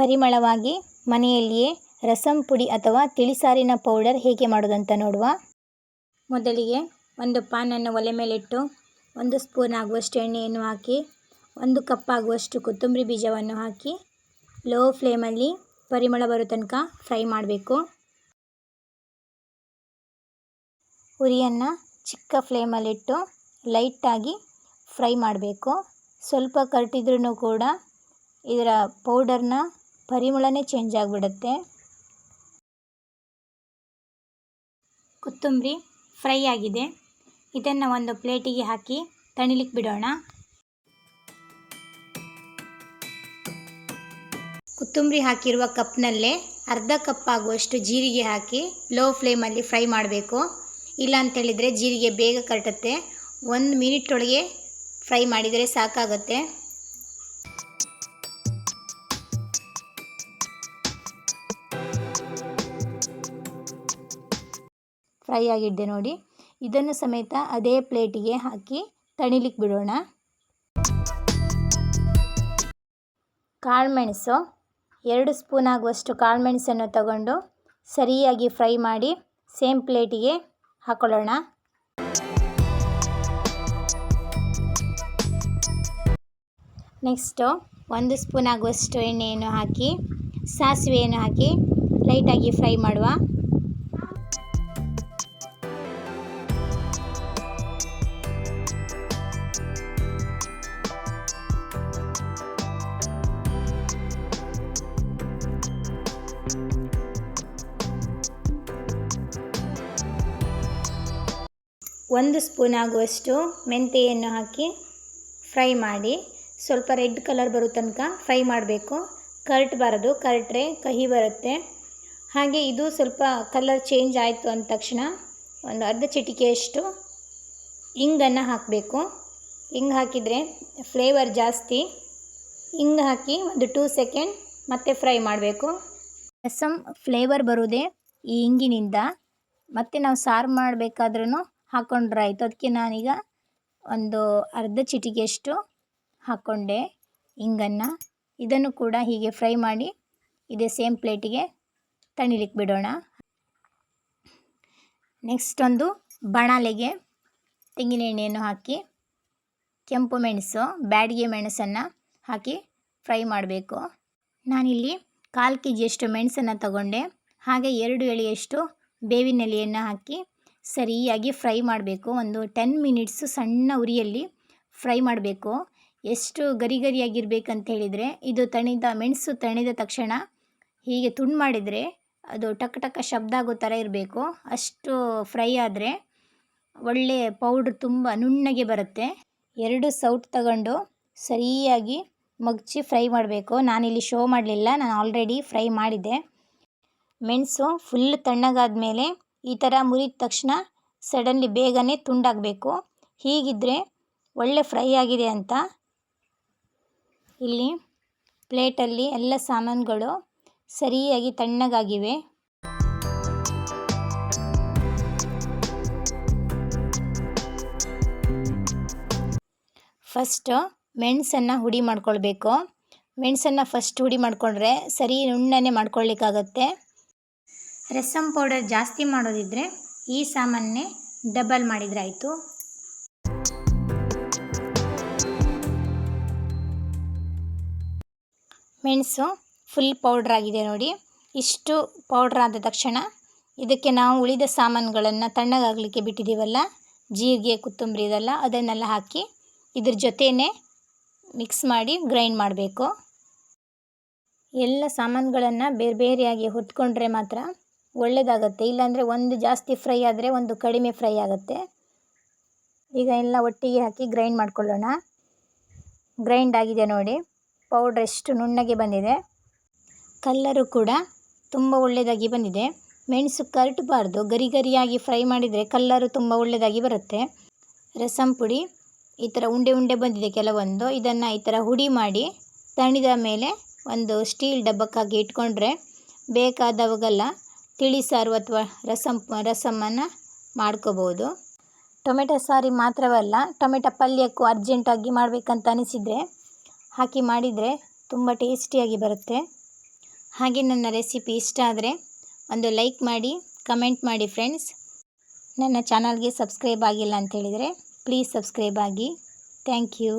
ಪರಿಮಳವಾಗಿ ಮನೆಯಲ್ಲಿಯೇ ರಸಂ ಪುಡಿ ಅಥವಾ ತಿಳಿಸಾರಿನ ಪೌಡರ್ ಹೇಗೆ ಮಾಡೋದಂತ ನೋಡುವ. ಮೊದಲಿಗೆ ಒಂದು ಪಾನನ್ನು ಒಲೆ ಮೇಲಿಟ್ಟು ಒಂದು ಸ್ಪೂನ್ ಆಗುವಷ್ಟು ಎಣ್ಣೆಯನ್ನು ಹಾಕಿ, ಒಂದು ಕಪ್ ಆಗುವಷ್ಟು ಕೊತ್ತಂಬರಿ ಬೀಜವನ್ನು ಹಾಕಿ, ಲೋ ಫ್ಲೇಮಲ್ಲಿ ಪರಿಮಳ ಬರೋ ತನಕ ಫ್ರೈ ಮಾಡಬೇಕು. ಉರಿಯನ್ನು ಚಿಕ್ಕ ಫ್ಲೇಮಲ್ಲಿಟ್ಟು ಲೈಟಾಗಿ ಫ್ರೈ ಮಾಡಬೇಕು. ಸ್ವಲ್ಪ ಕರ್ಟಿದ್ರೂ ಕೂಡ ಇದರ ಪೌಡರ್ನ ಪರಿಮಳನೇ ಚೇಂಜ್ ಆಗಿಬಿಡುತ್ತೆ. ಕೊತ್ತಂಬರಿ ಫ್ರೈ ಆಗಿದೆ. ಇದನ್ನು ಒಂದು ಪ್ಲೇಟಿಗೆ ಹಾಕಿ ತಣಿಲಿಕ್ಕೆ ಬಿಡೋಣ. ಕೊತ್ತಂಬರಿ ಹಾಕಿರುವ ಕಪ್ನಲ್ಲೇ ಅರ್ಧ ಕಪ್ ಆಗುವಷ್ಟು ಜೀರಿಗೆ ಹಾಕಿ ಲೋ ಫ್ಲೇಮಲ್ಲಿ ಫ್ರೈ ಮಾಡಬೇಕು. ಇಲ್ಲ ಅಂತೇಳಿದರೆ ಜೀರಿಗೆ ಬೇಗ ಕರಟುತ್ತೆ. ಒಂದು ಮಿನಿಟ್ ಒಳಗೆ ಫ್ರೈ ಮಾಡಿದರೆ ಸಾಕಾಗುತ್ತೆ. ಫ್ರೈ ಆಗಿದ್ದೆ ನೋಡಿ. ಇದನ್ನು ಸಮೇತ ಅದೇ ಪ್ಲೇಟಿಗೆ ಹಾಕಿ ತಣಿಲಿಕ್ಕೆ ಬಿಡೋಣ. ಕಾಳುಮೆಣಸು, ಎರಡು ಸ್ಪೂನ್ ಆಗುವಷ್ಟು ಕಾಳುಮೆಣಸನ್ನು ತಗೊಂಡು ಸರಿಯಾಗಿ ಫ್ರೈ ಮಾಡಿ ಸೇಮ್ ಪ್ಲೇಟಿಗೆ ಹಾಕೊಳ್ಳೋಣ. ನೆಕ್ಸ್ಟು ಒಂದು ಸ್ಪೂನ್ ಆಗುವಷ್ಟು ಎಣ್ಣೆಯನ್ನು ಹಾಕಿ, ಸಾಸಿವೆಯನ್ನು ಹಾಕಿ ಲೈಟಾಗಿ ಫ್ರೈ ಮಾಡುವ. ಒಂದು ಸ್ಪೂನ್ ಆಗುವಷ್ಟು ಮೆಂತೆಯನ್ನು ಹಾಕಿ ಫ್ರೈ ಮಾಡಿ, ಸ್ವಲ್ಪ ರೆಡ್ ಕಲರ್ ಬರೋ ತನಕ ಫ್ರೈ ಮಾಡಬೇಕು. ಕರಟಬಾರದು, ಕರ್ಟ್ರೆ ಕಹಿ ಬರುತ್ತೆ. ಹಾಗೆ ಇದು ಸ್ವಲ್ಪ ಕಲರ್ ಚೇಂಜ್ ಆಯಿತು ಅಂದ ತಕ್ಷಣ ಒಂದು ಅರ್ಧ ಚಿಟಿಕೆಯಷ್ಟು ಇಂಗನ್ನು ಹಾಕಬೇಕು. ಇಂಗ್ ಹಾಕಿದರೆ ಫ್ಲೇವರ್ ಜಾಸ್ತಿ. ಇಂಗ್ ಹಾಕಿ ಒಂದು ಟೂ ಸೆಕೆಂಡ್ ಮತ್ತೆ ಫ್ರೈ ಮಾಡಬೇಕು. ರಸಮ್ ಫ್ಲೇವರ್ ಬರೋದೇ ಈ ಇಂಗಿನಿಂದ. ಮತ್ತೆ ನಾವು ಸಾರು ಮಾಡಬೇಕಾದ್ರೂ ಹಾಕ್ಕೊಂಡ್ರೆ ಆಯಿತು. ಅದಕ್ಕೆ ನಾನೀಗ ಒಂದು ಅರ್ಧ ಚಿಟಿಕೆಯಷ್ಟು ಹಾಕ್ಕೊಂಡೆ ಇಂಗನ್ನು. ಇದನ್ನು ಕೂಡ ಹೀಗೆ ಫ್ರೈ ಮಾಡಿ ಇದೇ ಸೇಮ್ ಪ್ಲೇಟಿಗೆ ತಣಿಲಿಕ್ಕೆ ಬಿಡೋಣ. ನೆಕ್ಸ್ಟ್ ಒಂದು ಬಣಾಲೆಗೆ ತೆಂಗಿನ ಎಣ್ಣೆಯನ್ನು ಹಾಕಿ, ಕೆಂಪು ಮೆಣಸು, ಬ್ಯಾಡಿಗೆ ಮೆಣಸನ್ನು ಹಾಕಿ ಫ್ರೈ ಮಾಡಬೇಕು. ನಾನಿಲ್ಲಿ ಕಾಲು ಕೆ ಜಿಯಷ್ಟು ಮೆಣಸನ್ನು ತಗೊಂಡೆ. ಹಾಗೆ ಎರಡು ಎಳೆಯಷ್ಟು ಬೇವಿನ ಎಲೆಯನ್ನು ಹಾಕಿ ಸರಿಯಾಗಿ ಫ್ರೈ ಮಾಡಬೇಕು. ಒಂದು ಟೆನ್ ಮಿನಿಟ್ಸು ಸಣ್ಣ ಉರಿಯಲ್ಲಿ ಫ್ರೈ ಮಾಡಬೇಕು. ಎಷ್ಟು ಗರಿ ಗರಿಯಾಗಿರ್ಬೇಕಂತ ಹೇಳಿದರೆ, ಇದು ತಣಿದ, ಮೆಣಸು ತಣಿದ ತಕ್ಷಣ ಹೀಗೆ ತುಂಡು ಮಾಡಿದರೆ ಅದು ಟಕ್ ಟಕ ಶಬ್ದ ಆಗೋ ಥರ ಇರಬೇಕು. ಅಷ್ಟು ಫ್ರೈ ಆದರೆ ಒಳ್ಳೆ ಪೌಡ್ರ್ ತುಂಬ ನುಣ್ಣಗೆ ಬರುತ್ತೆ. ಎರಡು ಸೌಟ್ ತಗೊಂಡು ಸರಿಯಾಗಿ ಮಗ್ಚಿ ಫ್ರೈ ಮಾಡಬೇಕು. ನಾನಿಲ್ಲಿ ಶೋ ಮಾಡಲಿಲ್ಲ, ನಾನು ಆಲ್ರೆಡಿ ಫ್ರೈ ಮಾಡಿದ್ದೆ. ಮೆಣಸು ಫುಲ್ ತಣ್ಣಗಾದ ಮೇಲೆ ಈ ಥರ ಮುರಿದ ತಕ್ಷಣ ಸಡನ್ಲಿ ಬೇಗನೆ ತುಂಡಾಗಬೇಕು. ಹೀಗಿದ್ದರೆ ಒಳ್ಳೆ ಫ್ರೈ ಆಗಿದೆ ಅಂತ. ಇಲ್ಲಿ ಪ್ಲೇಟಲ್ಲಿ ಎಲ್ಲ ಸಾಮಾನುಗಳು ಸರಿಯಾಗಿ ತಣ್ಣಗಾಗಿವೆ. ಫಸ್ಟು ಮೆಣಸನ್ನು ಹುಡಿ ಮಾಡ್ಕೊಳ್ಬೇಕು. ಮೆಣಸನ್ನು ಫಸ್ಟ್ ಹುಡಿ ಮಾಡಿಕೊಂಡ್ರೆ ಸರಿ ನುಣ್ಣನೆ ಮಾಡ್ಕೊಳ್ಳಿಕ್ಕಾಗತ್ತೆ ರಸಮ್ ಪೌಡರ್ ಜಾಸ್ತಿ ಮಾಡೋದಿದ್ದರೆ ಈ ಸಾಮಾನೇ ಡಬಲ್ ಮಾಡಿದರೆ ಆಯಿತು ಮೆಣಸು ಫುಲ್ ಪೌಡ್ರ್ ಆಗಿದೆ ನೋಡಿ. ಇಷ್ಟು ಪೌಡ್ರ್ ಆದ ತಕ್ಷಣ ಇದಕ್ಕೆ ನಾವು ಉಳಿದ ಸಾಮಾನುಗಳನ್ನು ತಣ್ಣಗಾಗಲಿಕ್ಕೆ ಬಿಟ್ಟಿದ್ದೀವಲ್ಲ, ಜೀರಿಗೆ, ಕೊತ್ತಂಬರಿ ಇದೆಲ್ಲ ಅದನ್ನೆಲ್ಲ ಹಾಕಿ ಇದ್ರ ಜೊತೆಯೇ ಮಿಕ್ಸ್ ಮಾಡಿ ಗ್ರೈಂಡ್ ಮಾಡಬೇಕು. ಎಲ್ಲ ಸಾಮಾನುಗಳನ್ನು ಬೇರೆ ಬೇರೆಯಾಗಿ ಹೊತ್ಕೊಂಡ್ರೆ ಮಾತ್ರ ಒಳ್ಳೆಯದಾಗತ್ತೆ ಇಲ್ಲಾಂದರೆ ಒಂದು ಜಾಸ್ತಿ ಫ್ರೈ ಆದರೆ ಒಂದು ಕಡಿಮೆ ಫ್ರೈ ಆಗುತ್ತೆ. ಈಗ ಎಲ್ಲ ಒಟ್ಟಿಗೆ ಹಾಕಿ ಗ್ರೈಂಡ್ ಮಾಡ್ಕೊಳ್ಳೋಣ. ಗ್ರೈಂಡ್ ಆಗಿದೆ ನೋಡಿ. ಪೌಡ್ರ್ ಎಷ್ಟು ನುಣ್ಣಗೆ ಬಂದಿದೆ. ಕಲ್ಲರು ಕೂಡ ತುಂಬ ಒಳ್ಳೆಯದಾಗಿ ಬಂದಿದೆ. ಮೆಣಸು ಕರಟಬಾರ್ದು. ಗರಿ ಗರಿಯಾಗಿ ಫ್ರೈ ಮಾಡಿದರೆ ಕಲ್ಲರು ತುಂಬ ಒಳ್ಳೆಯದಾಗಿ ಬರುತ್ತೆ. ರಸಂ ಪುಡಿ ಈ ಥರ ಉಂಡೆ ಉಂಡೆ ಬಂದಿದೆ ಕೆಲವೊಂದು. ಇದನ್ನು ಈ ಥರ ಹುಡಿ ಮಾಡಿ ತಣಿದ ಮೇಲೆ ಒಂದು ಸ್ಟೀಲ್ ಡಬ್ಬಕ್ಕಾಗಿ ಇಟ್ಕೊಂಡ್ರೆ ಬೇಕಾದವಾಗೆಲ್ಲ ತಿಳಿ ಸಾರು ಅಥವಾ ರಸಂ ರಸಮನ್ನು ಮಾಡ್ಕೋಬೋದು. ಟೊಮೆಟೊ ಸಾರಿ ಮಾತ್ರವಲ್ಲ, ಟೊಮೆಟೊ ಪಲ್ಯಕ್ಕೂ ಅರ್ಜೆಂಟಾಗಿ ಮಾಡಬೇಕಂತ ಅನಿಸಿದರೆ, ಹಾಕಿ ಮಾಡಿದರೆ ತುಂಬ ಟೇಸ್ಟಿಯಾಗಿ ಬರುತ್ತೆ. ಹಾಗೆ ನನ್ನ ರೆಸಿಪಿ ಇಷ್ಟ ಆದರೆ ಒಂದು ಲೈಕ್ ಮಾಡಿ, ಕಮೆಂಟ್ ಮಾಡಿ ಫ್ರೆಂಡ್ಸ್. ನನ್ನ ಚಾನಲ್ಗೆ ಸಬ್ಸ್ಕ್ರೈಬ್ ಆಗಿಲ್ಲ ಅಂತ ಹೇಳಿದರೆ, ಪ್ಲೀಸ್ ಸಬ್ಸ್ಕ್ರೈಬ್ ಆಗಿ. Thank you.